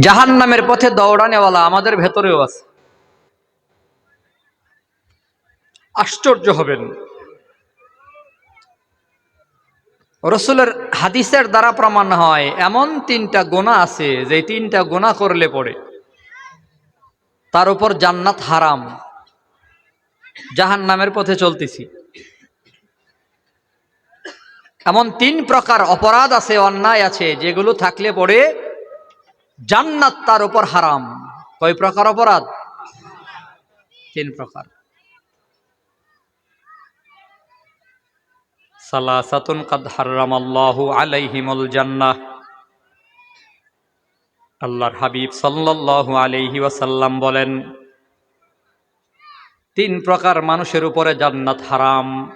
জাহান নামের পথে দৌড়ানেওয়ালা আমাদের ভেতরেও আছে। আশ্চর্য হবেন। রসুলের হাদিসের দ্বারা প্রমাণ হয়, এমন তিনটা গোনা আছে যে তিনটা গোনা করলে পড়ে। তার উপর জান্নাত হারাম। জাহান নামের পথে চলতেছি। এমন তিন প্রকার অপরাধ আছে, অন্যায় আছে, যেগুলো থাকলে পড়ে জান্নাত তার উপর হারাম। কয় প্রকার অপরাধ? তিন প্রকার। সালাসাতুন কাদ হারামাল্লাহু আলাইহিমুল জান্নাহ। আল্লাহর হাবিব সাল্লাল্লাহু আলাইহি ওয়াসাল্লাম বলেন, তিন প্রকার মানুষের উপরে জান্নাত হারাম।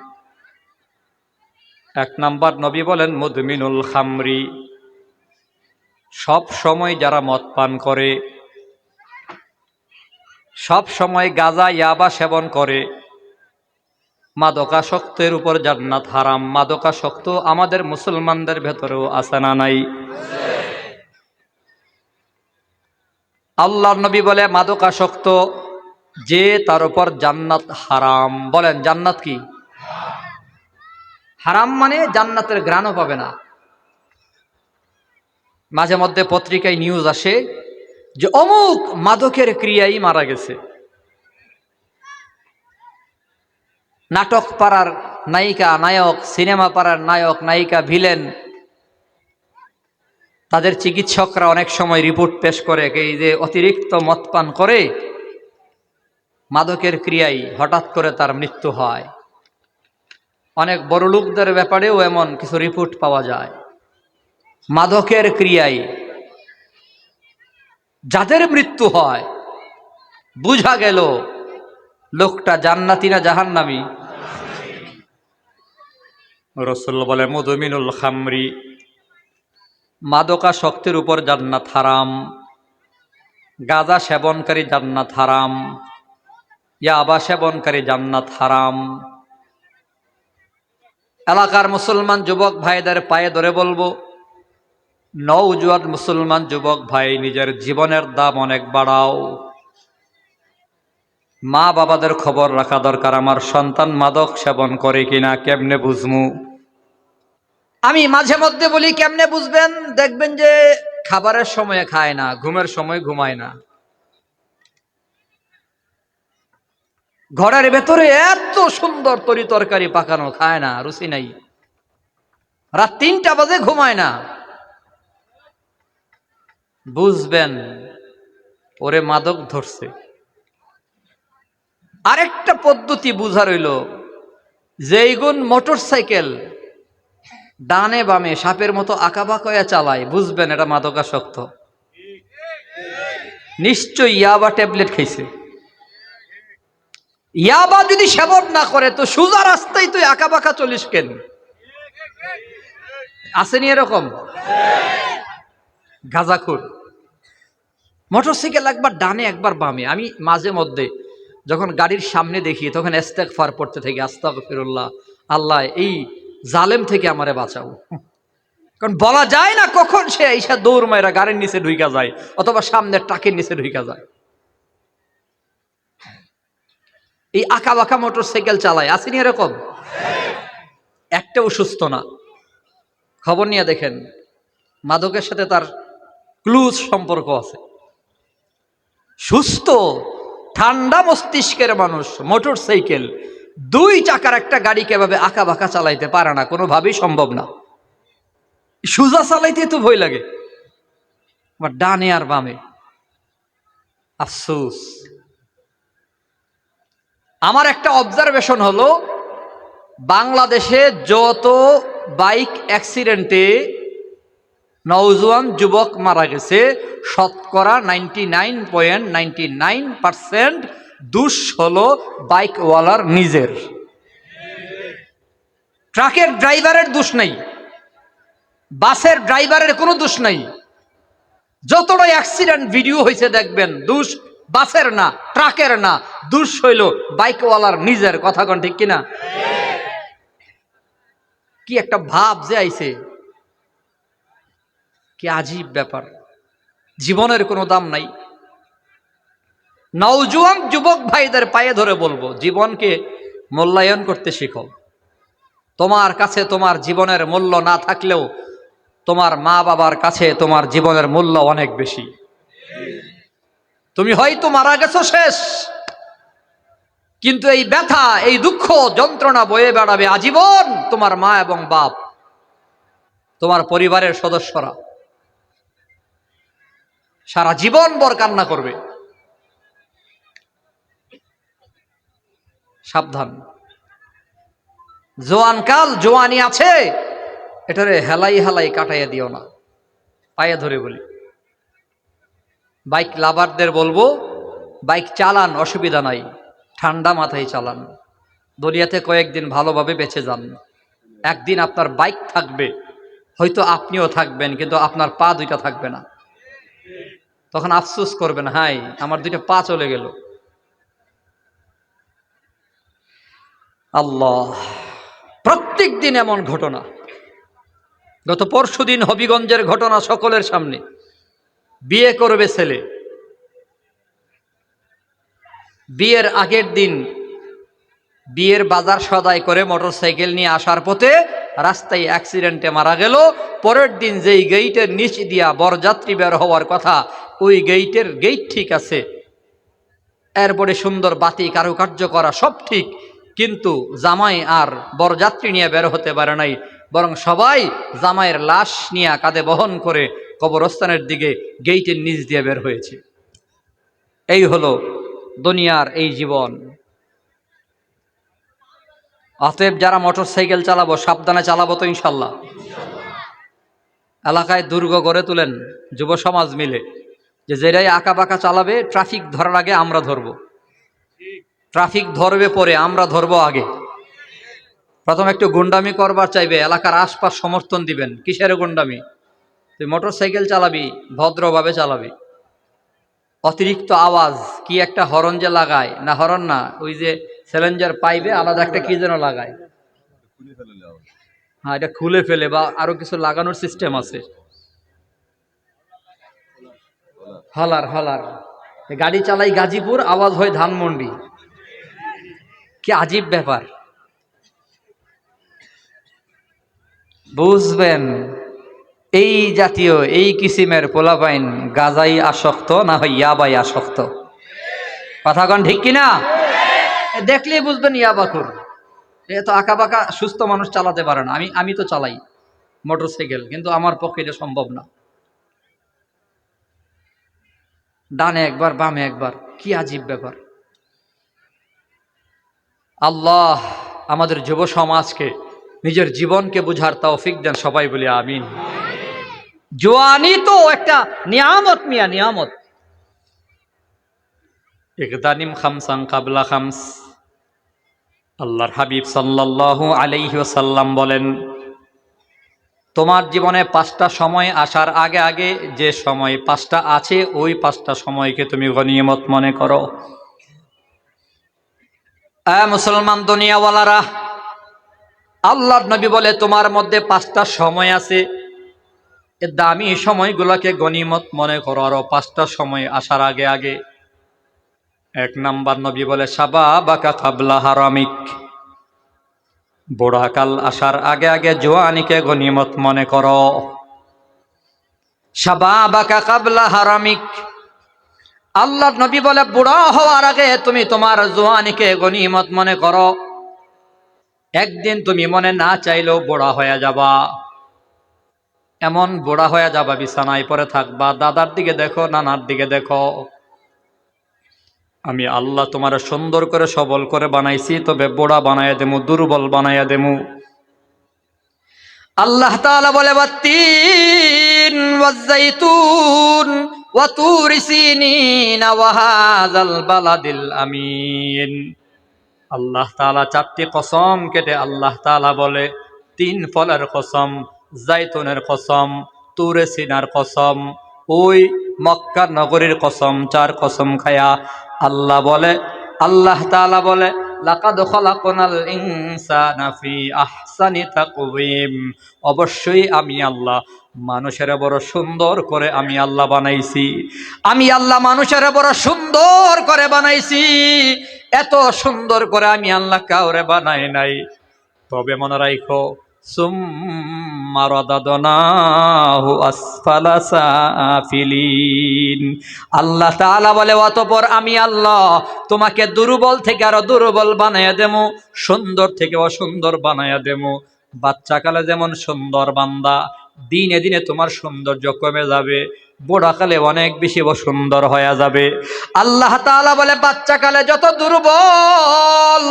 এক নাম্বার নবী বলেন, মুদমিনুল খামরি। সব সময় যারা মদ পান করে, সব সময় গাজা, ইয়াবা সেবন করে, মাদকাসক্তের উপর জান্নাত হারাম। মাদকাসক্ত আমাদের মুসলমানদের ভেতরেও আছে না নাই? আল্লাহ নবী বলে, মাদকাসক্ত যে তার উপর জান্নাত হারাম। বলেন, জান্নাত কি? হারাম মানে জান্নাতের গ্রাণও পাবে না। মাঝে মধ্যে পত্রিকায় নিউজ আসে যে অমুক মাদকের ক্রিয়াই মারা গেছে। নাটক পাড়ার নায়িকা, নায়ক, সিনেমা পাড়ার নায়ক, নায়িকা, ভিলেন, তাদের চিকিৎসকরা অনেক সময় রিপোর্ট পেশ করে এই যে অতিরিক্ত মদ পান করে মাদকের ক্রিয়াই হঠাৎ করে তার মৃত্যু হয়। অনেক বড় লোকদের ব্যাপারেও এমন কিছু রিপোর্ট পাওয়া যায়। মাদকের ক্রিয়ায় যাদের মৃত্যু হয় বুঝা গেল লোকটা জান্নাতি না জাহান্নামি। রসুল বলে মধুমিনুল খামরি। মাদকা শক্তির উপর জান্নাত হারাম। গাজা সেবনকারী জান্নাত হারাম। ইয়াবা সেবনকারী জান্নাত হারাম। এলাকার মুসলমান যুবক ভাইদের পায়ে ধরে বলব নৌজুয়ান মুসলমান যুবক ভাই, নিজের জীবনের দাম অনেক বাড়াও। মা বাবাদের খবর রাখা দরকার, আমার সন্তান মাদক সেবন করে কিনা কেমনে বুঝমু? আমি মাঝে মধ্যে বলি, কেমনে বুঝবেন? দেখবেন যে খাবারের সময়ে খায় না, ঘুমের সময় ঘুমায় না। ঘরের ভেতরে এত সুন্দর তরি তরকারি পাকানো খায় না, রুচি নাই। রাত তিনটা বাজে ঘুমায় না। বুঝবেন, ওরে মাদক ধরছে। আরেকটা পদ্ধতি বুঝা রইল, যেই গুণ মোটর সাইকেল ডানে বামে সাপের মতো আঁকা বাঁকা চালায়, বুঝবেন এটা মাদকাসক্ত। নিশ্চয় ইয়াবা ট্যাবলেট খাইছে। ইয়াবা যদি সেবন না করে, তো সোজা রাস্তায় তুই আঁকা বাঁকা চলিস কেন? আসেনি এরকম? গাজাখুর। মোটরসাইকেল একবার ডানে, একবার বামে। আমি মাঝে মধ্যে যখন গাড়ির সামনে দেখি, তখন এস্তেক ফার পড়তে থাকি আস্তাক ফিরুল্লাহ আল্লাহ, এই জালেম থেকে আমারে বাঁচাও। কারণ বলা যায় না কখন সে এইসা দৌড় মায়েরা গাড়ির নিচে ঢুইকা যায়, অথবা সামনের ট্রাকের নিচে ঢুইকা যায়। এই আঁকা বাঁকা মোটর সাইকেল চালায়, আসেনি এরকম? একটাও সুস্থ না। খবর নিয়ে দেখেন, মাদকের সাথে তার ক্লুজ সম্পর্ক আছে। সুস্থ, ঠান্ডা মস্তিষ্কের মানুষ মোটর সাইকেল দুই চাকার একটা গাড়িকে এভাবে আঁকা বাঁকা চালাইতে পারে না, কোনোভাবেই সম্ভব না। সুজা চালাইতে তো ভয় লাগে। আবার ডানে আর বামে। আফসোস। আমার একটা অবজারভেশন হলো, বাংলাদেশে যত বাইক অ্যাক্সিডেন্টে নওজোয়ান যুবক মারা গেছে। শতকরা ninety nine point ninety nine percent দুষ হলো বাইকওয়ালার নিজের। ট্রাকের ড্রাইভারের দোষ নেই। বাসের ড্রাইভারের কোনো দোষ নেই। যতটা অ্যাক্সিডেন্ট ভিডিও হয়েছে দেখবেন, দুষ বাসের না, ট্রাকের না, দুষ হইল বাইকওয়ালার নিজের। কথা কন ঠিক কিনা? কি একটা ভাব যে আইছে। আজীব ব্যাপার। জীবনের কোনো দাম নাই। নওজুয়ান যুবক ভাইদের পায়ে ধরে বলব, জীবনকে মূল্যায়ন করতে শিখো। তোমার কাছে তোমার জীবনের মূল্য না থাকলেও তোমার মা বাবার কাছে তোমার জীবনের মূল্য অনেক বেশি। তুমি হয়তো মারা গেছো শেষ, কিন্তু এই ব্যথা, এই দুঃখ, যন্ত্রণা বয়ে বেড়াবে আজীবন তোমার মা এবং বাপ, তোমার পরিবারের সদস্যরা। সারা জীবন বর কান্না করবে। সাবধান। জোয়ান কাল জোয়ানি আছে, এটারে হেলাই হেলাই কাটাইয়া দিও না। পায়ে ধরে বলি। বাইক লাভারদের বলব, বাইক চালান, অসুবিধা নাই। ঠান্ডা মাথায় চালান। দুনিয়াতে কয়েকদিন ভালোভাবে বেঁচে যান। একদিন আপনার বাইক থাকবে, হয়তো আপনিও থাকবেন, কিন্তু আপনার পা দুইটা থাকবে না। তখন আফসোস করবেন, হাই, আমার দুইটা পা চলে গেল। আল্লাহ, প্রত্যেক দিন এমন ঘটনা। গত পরশু দিন হবিগঞ্জের ঘটনা সকলের সামনে। বিয়ে করবে ছেলে। বিয়ের আগের দিন বিয়ের বাজার সদাই করে মোটরসাইকেল নিয়ে আসার পথে রাস্তায় অ্যাক্সিডেন্টে মারা গেল। পরের দিন যেই গেইটের নিচ দিয়া বরযাত্রী বের হওয়ার কথা ওই গেইটের গেইট ঠিক আছে। এরপরে সুন্দর বাতি, কারুকার্য করা সব ঠিক, কিন্তু জামাই আর বরযাত্রী নিয়ে বের হতে পারে নাই। বরং সবাই জামাইয়ের লাশ নিয়ে কাঁধে বহন করে কবরস্থানের দিকে গেইটের নিচ দিয়ে বের হয়েছে। এই হলো দুনিয়ার এই জীবন। অতএব যারা মোটর সাইকেল চালাবো, সাবধানে চালাবো তো ইনশাল্লাহ। এলাকায় দুর্গ গড়ে তুলেন যুব সমাজ মিলে। যে যেটাই আঁকা বাঁকা চালাবে ট্রাফিক ধরার আগে আমরা ধরবো। ট্রাফিক ধরবে পরে আমরা ধরবো আগে। প্রথম একটু গুন্ডামি করবার চাইবে এলাকার আশপাশ সমর্থন দিবেন। কিসের গুন্ডামি? তুই মোটর সাইকেল চালাবি ভদ্রভাবে চালাবি। অতিরিক্ত আওয়াজ কি একটা হরন যে লাগায়? না হরন না ওই যে স্যালেঞ্জার পাইবে আলাদা একটা কি যেন লাগায়? হ্যাঁ এটা খুলে ফেলে বা আরও কিছু লাগানোর সিস্টেম আছে। হলার হলার। গাড়ি চালাই গাজীপুর, আওয়াজ হয় ধানমন্ডি। কি আজীব ব্যাপার। বুঝবেন, এই জাতীয়, এই কিসিমের পোলাপাইন গাজাই আসক্ত না হয় ইয়াবাই আসক্ত? কথা কন ঠিক কিনা? দেখলেই বুঝবেন ইয়াবাকুর। এ তো আঁকা বাঁকা সুস্থ মানুষ চালাতে পারে না। আমি আমি তো চালাই মোটর সাইকেল কিন্তু আমার পক্ষে এটা সম্ভব না। ডানে একবার, বামে একবার। কি আজীব ব্যাপার। আল্লাহ আমাদের যুব সমাজকে, নিজের জীবনকে বুঝার তৌফিক দেন, সবাই বলি আমিন। জোয়ানি তো একটা নিয়ামত মিয়া, নিয়ামত। ইকদানিম খামসাং কাবলা খামস। আল্লাহর হাবিব সাল্লাল্লাহু আলাইহি ওয়াসাল্লাম বলেন তোমার জীবনে পাঁচটা সময় আসার আগে আগে যে সময় পাঁচটা আছে, ওই পাঁচটা সময়কে তুমি গনিয়মত মনে করো। মুসলমান দুনিয়াওয়ালারা, আল্লাহর নবী বলে তোমার মধ্যে পাঁচটা সময় আছে। দামি সময়গুলোকে গনিমত মনে করো, আরও পাঁচটা সময় আসার আগে আগে। এক নাম্বার নবী বলে সাবা বাকা কাবলা হারামিক। বুড়াকাল আসার আগে আগে জোয়ানিকে গনিমত মনে করো। সাবা বাকা কাবলা হারামিক। আল্লাহ নবী বলে, বুড়া হওয়ার আগে তুমি তোমার জোয়ানিকে গনিমত মনে করো। একদিন তুমি মনে না চাইলেও বুড়া হয়ে যাবা। এমন বুড়া হয়ে যাবা, বিছানায় পরে থাকবা, দাদার দিকে দেখো, নানার দিকে দেখো। আমি আল্লাহ তোমার সুন্দর করে সবল করে বানাইছি, তবে বুড়া বানাইয়া দেমু, দুর্বল বানাইয়া দেমু। আল্লাহ তাআলা বলে ওয়া আল্লাহ তাআলা চারটি কসম কেটে আল্লাহ তাআলা বলে, তিন ফলের কসম জাইতুনের কসম, তুরে সিনার কসম, ওই মক্কা নগরীর কসম, চার কসম খায়া আল্লাহ বলে, আল্লাহ তাআলা বলে অবশ্যই আমি আল্লাহ, মানুষের বড় সুন্দর করে আমি আল্লাহ বানাইছি। আমি আল্লাহ মানুষের বড় সুন্দর করে বানাইছি। এত সুন্দর করে আমি আল্লাহ কাউরে বানাই নাই। তবে মনে রাখো আল্লাহ বলে, অতঃপর আমি আল্লাহ তোমাকে দুর্বল থেকে আরও দুর্বল বানাইয়া দেবো, সুন্দর থেকে অসুন্দর বানাইয়া দেবো। বাচ্চাকালে যেমন সুন্দর বান্দা, দিনে দিনে তোমার সৌন্দর্য কমে যাবে, বুড়াকালে অনেক বেশি সুন্দর হয়ে যাবে। আল্লাহ তাআলা বলে, বাচ্চাকালে যত দুর্বল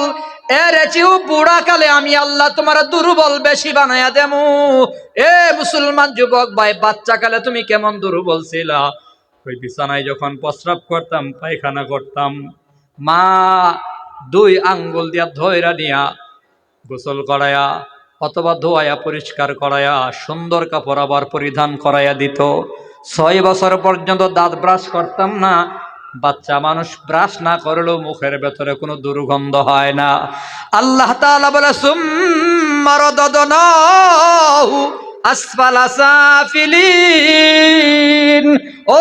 এর চেয়েও বুড়াকালে আমি আল্লাহ তোমার দুর্বল বেশি বানাইয়া দেমু। এ মুসলমান যুবক ভাই তুমি কেমন দুর্বল ছিলা? ওই বিছানায় যখন প্রস্রাব করতাম, পায়খানা করতাম, মা দুই আঙ্গুল দিয়া ধৈরা নিয়া গোসল করায়া অথবা ধোয়ায়া পরিষ্কার করায়া, সুন্দর কাপড় আবার পরিধান করাইয়া দিত। ছয় বছর পর্যন্ত দাঁত ব্রাশ করতাম না বাচ্চা মানুষ ব্রাশ না করলেও মুখের ভেতরে কোনো দুর্গন্ধ হয় না। আল্লাহ তাআলা বলে আসফালা সাফিলিন। ও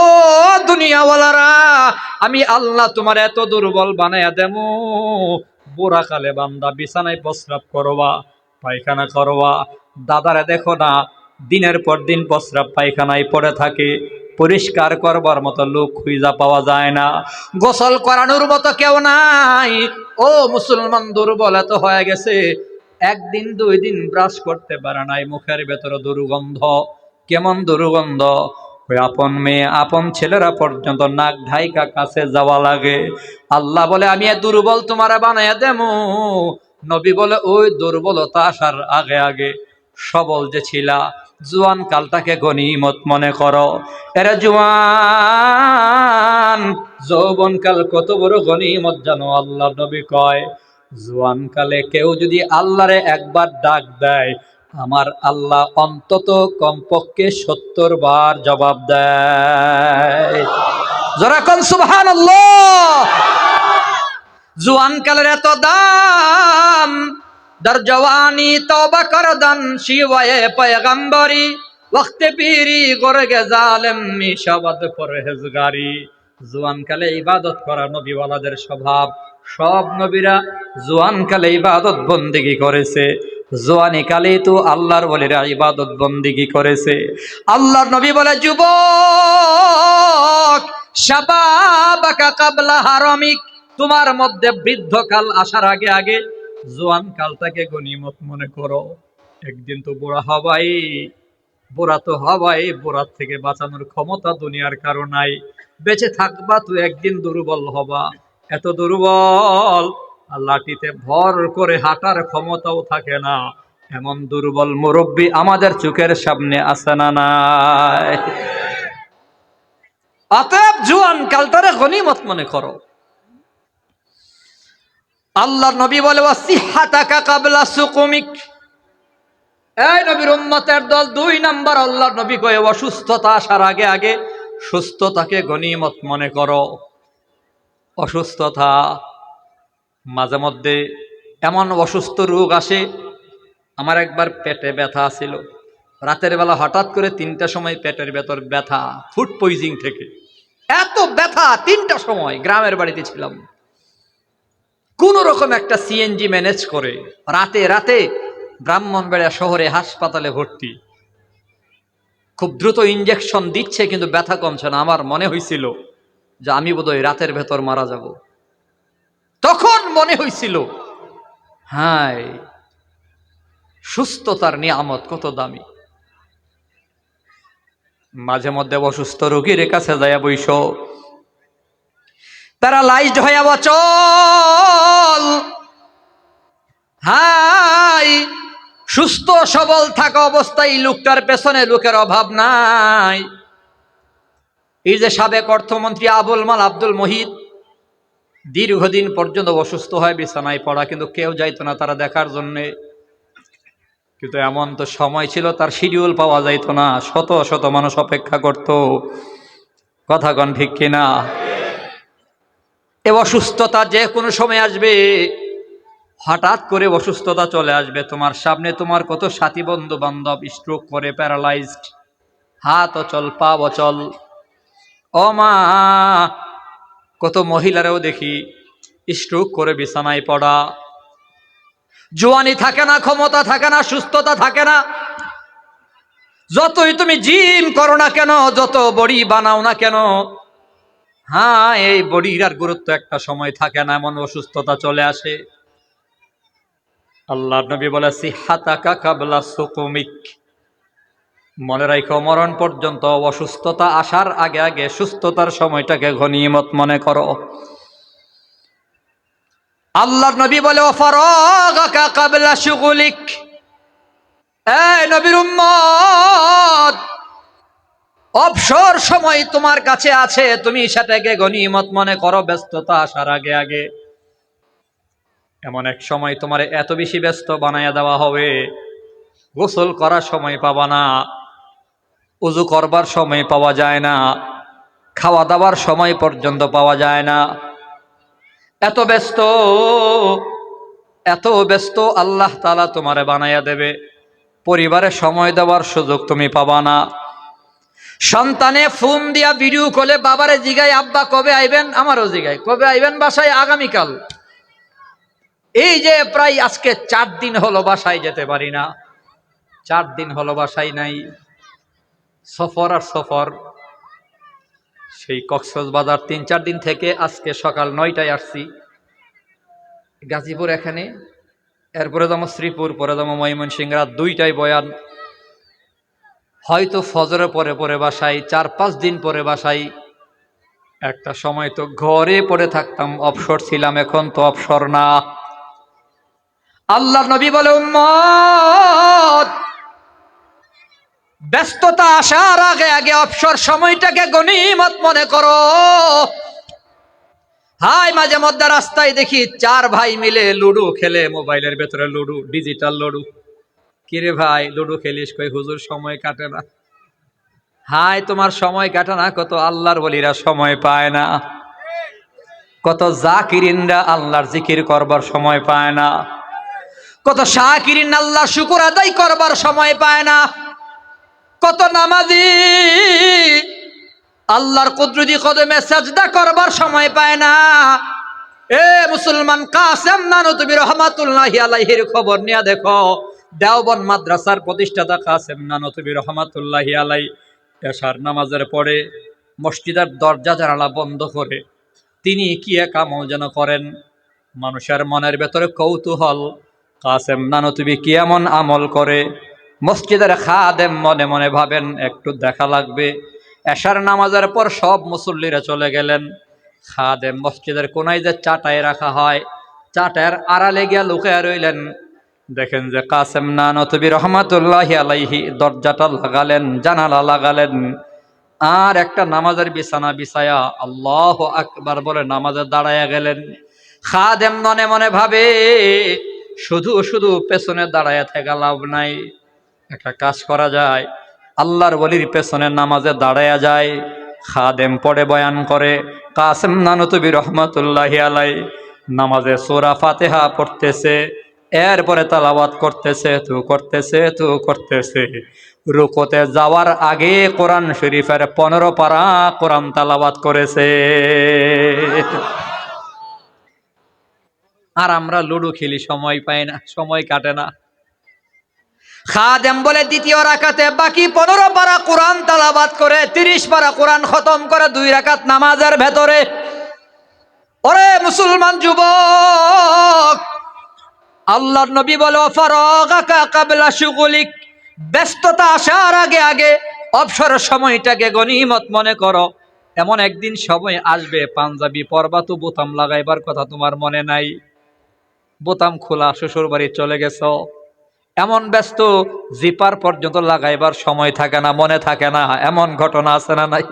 দুনিয়াওয়ালারা, আমি আল্লাহ তোমার এত দুর্বল বানাইয়া দেমু। বুড়া কালে বান্দা বিছানায় প্রস্রাব করবা, পায়খানা করবা। দাদারে দেখো না, দিনের পর দিন প্রস্রাব পায়খানায় পড়ে থাকে। পরিষ্কার করবার মতো লোক খুঁজা পাওয়া যায় না। গোসল করানোর মতো কেউ নাই। ও মুসলমান দুর্বল এত হয়ে গেছে। একদিন, দুই দিন ব্রাশ করতে পারে নাই মুখের ভেতরে দুর্গন্ধ। কেমন দুর্গন্ধ? আপন মেয়ে, আপন ছেলেরা পর্যন্ত নাক ঢাইকা কাছে যাওয়া লাগে। আল্লাহ বলে, আমি দুর্বল তোমারে বানাইয়া দেমু। নবী বলে, ওই দুর্বলতা আসার আগে আগে সবল যে ছিলা জুয়ান কালটাকে গনিমত মনে করো। এরা জুয়ান, যৌবন কাল কত বড় গনিমত জানো আল্লাহ নবী কয়। জুয়ান কালে কেউ যদি আল্লাহরে একবার ডাক দেয়, আমার আল্লাহ অন্তত কমপক্ষে সত্তর বার জবাব দেয়। জোরা কন সুবহান জুয়ান কালের এত দাম জওয়ানি তওবা কর দান শিওয়ে পয়গম্বরি ওয়াক্তে পীরি গরগে জালেম মিশাবাদ পরহেজগারি জুয়ান কালে ইবাদত করা নবীওয়ালাদের স্বভাব সব নবীরা জোয়ান কালে ইবাদত বন্দিগি করেছে জোয়ানি কালে তো আল্লাহর বলিরা ইবাদত বন্দিগি করেছে আল্লাহর নবী বলে যুবক শাবাবাকা কাবলা হারামিক তোমার মধ্যে বৃদ্ধকাল আসার আগে আগে জোয়ান কালটাকে গনিমত মনে করো। একদিন তো বুড়া হবাই বুড়া তো হবাই বুড়ার থেকে বাঁচানোর ক্ষমতা দুনিয়ার কারও নাই। বেঁচে থাকবা তো একদিন দুর্বল হবা, এত দুর্বল। আর লাঠিতে ভর করে হাঁটার ক্ষমতাও থাকে না। এমন দুর্বল মুরব্বী আমাদের চোখের সামনে আসে না নাই। অতএব জুয়ান কালটারে গনিমত মনে করো। আল্লাহর নবী বলে কাবলা সুকুমিক। এই নবীর উম্মতের দল দুই নাম্বার আল্লাহর নবী কয়ে, অসুস্থতা আসার আগে আগে সুস্থতাকে গনিমত মনে করো। অসুস্থতা মাঝে মধ্যে এমন অসুস্থ রোগ আসে, আমার একবার পেটে ব্যথা ছিল রাতের বেলা হঠাৎ করে তিনটা সময় পেটের ভেতর ব্যথা ফুড পয়জিং থেকে। এত ব্যথা তিনটা সময় গ্রামের বাড়িতে ছিলাম। রকম একটা সিএনজি ম্যানেজ করে রাতে রাতে ব্রাহ্মণবাড়িয়া শহরে হাসপাতালে ভর্তি। খুব দ্রুত ইঞ্জেকশন দিচ্ছে কিন্তু ব্যথা কমছে না। আমার মনে হয়েছিল যে আমি বোধহয় রাতের ভেতর মারা যাব। তখন মনে হয়েছিল হ্যাঁ সুস্থতার নিয়ামত কত দামি। মাঝে মধ্যে অসুস্থ রোগীর কাছে যায় বৈশ প্যারালাইজড হয়ে চল। হাই, সুস্থ, সবল থাকা অবস্থায় লোকটার পেছনে লোকের অভাব নাই। এই যে সাবেক অর্থমন্ত্রী আবুল মাল আব্দুল মহিদ দীর্ঘদিন পর্যন্ত অসুস্থ হয়, বিছানায় পড়া, কিন্তু কেউ যাইতো না তারা দেখার জন্যে। কিন্তু এমন তো সময় ছিল, তার শিডিউল পাওয়া যাইতো না। শত শত মানুষ অপেক্ষা করত। কথা কন ঠিক কিনা? এ অসুস্থতা যে কোনো সময় আসবে। হঠাৎ করে অসুস্থতা চলে আসবে। তোমার সামনে তোমার কত সাথী বন্ধু বান্ধব স্ট্রোক করে প্যারালাইজড হাত অচল, পা অচল। ও মা, কত মহিলারাও দেখি স্ট্রোক করে বিছানায় পড়া। জোয়ানি থাকে না, ক্ষমতা থাকে না, সুস্থতা থাকে না। যতই তুমি জিম করো না কেন, যত বড়ি বানাও না কেন হ্যাঁ এই বডির আর গুরুত্ব একটা সময় থাকে না, এমন অসুস্থতা চলে আসে। আল্লাহ নবী বলে, সিহাতাকা কাবলা সুকুমিক। মনে রাখো মরণ পর্যন্ত অসুস্থতা আসার আগে আগে সুস্থতার সময়টাকে ঘনিমত মনে করো। আল্লাহ নবী বলে অফারগাকা কাবলা শুগুলিক এই নবীর অবসর সময় তোমার কাছে আছে, তুমি সেটাকে গনিমত মনে করো, ব্যস্ততা আসার আগে আগে। এমন এক সময় তোমার এত বেশি ব্যস্ত বানাইয়া দেওয়া হবে। গোসল করার সময় পাবা না, উজু করবার সময় পাওয়া যায় না, খাওয়া দাওয়ার সময় পর্যন্ত পাওয়া যায় না। এত ব্যস্ত এত ব্যস্ত আল্লাহ তালা তোমারে বানাইয়া দেবে। পরিবারে সময় দেওয়ার সুযোগ তুমি পাবা না। সন্তানে ফোন দিয়া ভিডিও কলে বাবারে জিগাই, আব্বা, কবে আইবেন? আমারও জিগাই, কবে আইবেন বাসায়? আগামীকাল। এই যে প্রায় আজকে চার দিন হলো বাসায় যেতে পারি না। চার দিন হলো বাসায় নাই। সফর আর সফর। সেই কক্সবাজার তিন চার দিন থেকে আজকে সকাল নয়টায় আসছি। গাজীপুর এখানে, এরপরে যাব শ্রীপুর, পরে যাব ময়মনসিংহ, রাত দুইটায় বয়ান। হয়তো ফজরে পরে পরে বাসাই চার পাঁচ দিন পরে বাসাই একটা সময় তো ঘরে পড়ে থাকতাম, অবসর ছিলাম, এখন তো অবসর না। আল্লাহ নবী বলে ব্যস্ততা আসার আগে আগে অবসর সময়টাকে গনিমত মনে করো। হাই, মাঝে মধ্যে রাস্তায় দেখি চার ভাই মিলে লুডু খেলে, মোবাইলের ভেতরে লুডু, ডিজিটাল লুডু। কিরে ভাই, লুডু খেলিস কই? হুজুর সময় কাটে না। হাই তোমার সময় কাটে না? কত আল্লাহর বলিরা সময় পায় না। কত জাকিরিনরা আল্লাহর জিকির করবার সময় পায় না। কত শাকিরিন আল্লাহ শুকুর আদায় করবার সময় পায় না। কত নামাজি আল্লাহর কুদরতি কদমে সাজদা করবার সময় পায় না। এ মুসলমান কাসেম নানু, তুমি রহমাতুল্লাহি আলাইহির খবর নিয়ে দেখো। দেওবন মাদ্রাসার প্রতিষ্ঠাতা কাসেম নানু তুমি রহমাতুল্লাহি আলাই এশার নামাজের পরে মসজিদের দরজা জানালা বন্ধ করে তিনি কি এক যেন করেন? মানুষের মনের ভেতরে কৌতূহল। কাসেম নানু তুমি কি এমন আমল করে? মসজিদের খাদেম মনে মনে ভাবেন, একটু দেখা লাগবে। এশার নামাজের পর সব মুসল্লিরা চলে গেলেন। খাদেম মসজিদের কোনায় যে চাটায় রাখা হয়, চাটায়ের আড়ালে গিয়া লুকায় রইলেন। দেখেন যে কাসেম না নতবি রহমাতুল্লাহ আলাইহি দরজাটা লাগালেন, জানালা লাগালেন। আর একটা নামাজের বিছানা বিছায়া আল্লাহ আকবার বলে নামাজে দাঁড়ায়া গেলেন। খাদেম মনে মনে ভাবে, শুধু শুধু পেছনে দাঁড়ায়া থাকা লাভ নাই। একটা কাজ করা যায়, আল্লাহর বলির পেছনে নামাজে দাঁড়ায়া যায়। খাদেম পড়ে বয়ান করে, কাসেম নানতবি রহমতুল্লাহ আলাই নামাজে সোরা ফাতেহা পড়তেছে। এরপরে তালাবাত করতেছে, তু করতেছে তু করতেছে। রুকোতে যাওয়ার আগে কোরআন শরীফের পনেরো পারা কোরআন তালাবাত করেছে। আর আমরা লুডু খেলি, সময় পাই না, সময় কাটে না। খাদেম বলে দ্বিতীয় রাকাতে বাকি পনেরো পারা কোরআন তালাবাদ করে, তিরিশ পারা কোরআন খতম করে দুই রাকাত নামাজের ভেতরে। ওরে মুসলমান যুবক আল্লাহর নবী বলে কাবলা শুগুলিক। ব্যস্ততা আসার আগে আগে অবসরের সময়টাকে গনিমত মনে করো। এমন একদিন সময় আসবে, পাঞ্জাবি পরবা তো বোতাম লাগাইবার কথা তোমার মনে নাই। বোতাম খোলা শ্বশুর বাড়ি চলে গেছ। এমন ব্যস্ত জিপার পর্যন্ত লাগাইবার সময় থাকে না, মনে থাকে না, এমন ঘটনা আছে না নাই?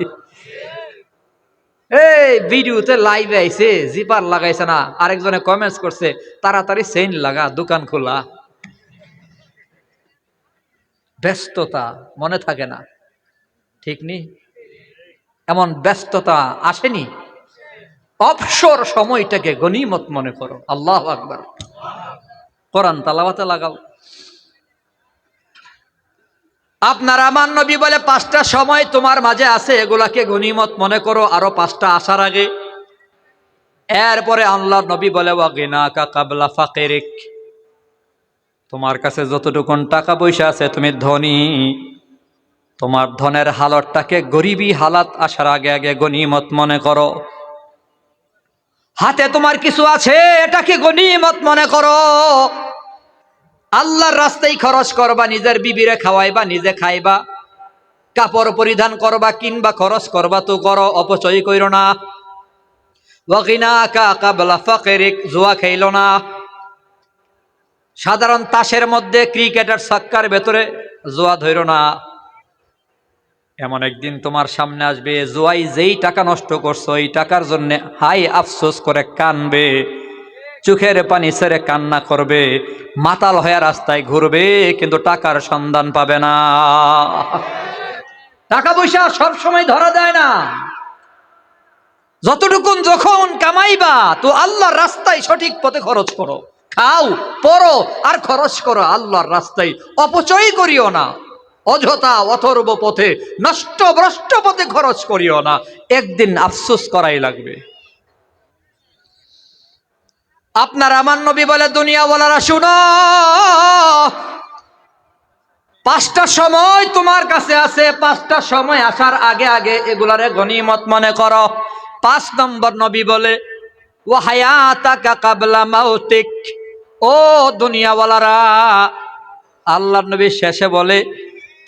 এই ভিডিওতে লাইভে আইছে, জিপার লাগাইছে না। আরেকজনে কমেন্টস করছে, তাড়াতাড়ি চেইন লাগা, দোকান খোলা। ব্যস্ততা, মনে থাকে না। ঠিক নি? এমন ব্যস্ততা আসেনি? অবসর সময়টাকে গনিমত মনে করো। আল্লাহ আকবার। কোরআন তালাবাতে লাগাও। আপনার আমার নবী বলে পাঁচটা সময় তোমার মাঝে আছে, এগুলাকে গনিমত মনে করো, আরও পাঁচটা আসার আগে। এরপরে আল্লাহ নবী বলে কাকাবলা ফাকেরিক। তোমার কাছে যতটুকুন টাকা পয়সা আছে, তুমি ধনী। তোমার ধনের হালতটাকে গরিবী হালাত আসার আগে আগে গনিমত মনে করো। হাতে তোমার কিছু আছে, এটাকে গনিমত মনে করো। আল্লাহর রাস্তায় খরচ করবা, নিজের বিবিরে খাওয়াইবা, নিজে খাইবা। কাপড় পরিধান করবা, কিনবা, খরচ করবা, তো করো, অপচয় কইরো না। জুয়া না। সাধারণ তাসের মধ্যে ক্রিকেটের সাক্কার ভেতরে জোয়া ধইর না। এমন একদিন তোমার সামনে আসবে, জোয়াই যেই টাকা নষ্ট করছ, এই টাকার জন্য হাই আফসোস করে কানবে। চোখের পানি ছেড়ে কান্না করবে, মাতাল হয়ে রাস্তায় ঘুরবে, কিন্তু টাকার সন্ধান পাবে না। টাকা পয়সা সব সময় ধরা দেয় না। যতটুকুন যখন কামাইবা, তো আল্লাহর রাস্তায় সঠিক পথে খরচ করো। খাও, পড়ো, আর খরচ করো আল্লাহর রাস্তায়। অপচয় করিও না। অযথা অথর্ব পথে, নষ্ট ভ্রষ্ট পথে খরচ করিও না। একদিন আফসোস করাই লাগবে। আপনার আমার নবী বলে দুনিয়া বলারা শুনো, পাঁচটা সময় তোমার কাছে আছে, পাঁচটা সময় আসার আগে আগে এগুলারে গনিমত মনে করো। পাঁচ নম্বর নবী বলে ও হায়াতাকা মাউতিক। ও দুনিয়াওয়ালারা আল্লাহ নবী শেষে বলে,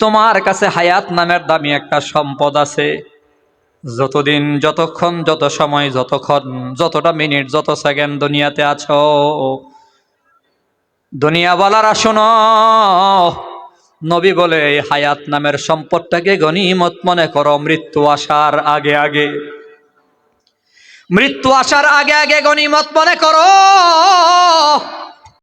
তোমার কাছে হায়াত নামের দামি একটা সম্পদ আছে। যতদিন, যতক্ষণ, যত সময়, যতক্ষণ, যতটা মিনিট, যত সেকেন্ড দুনিয়াতে আছো, দুনিয়াওয়ালারা শোনো। নবী বলে এই হায়াত নামের সম্পদটাকে গনিমত মনে করো, মৃত্যু আসার আগে আগে। মৃত্যু আসার আগে আগে গনিমত মনে করো।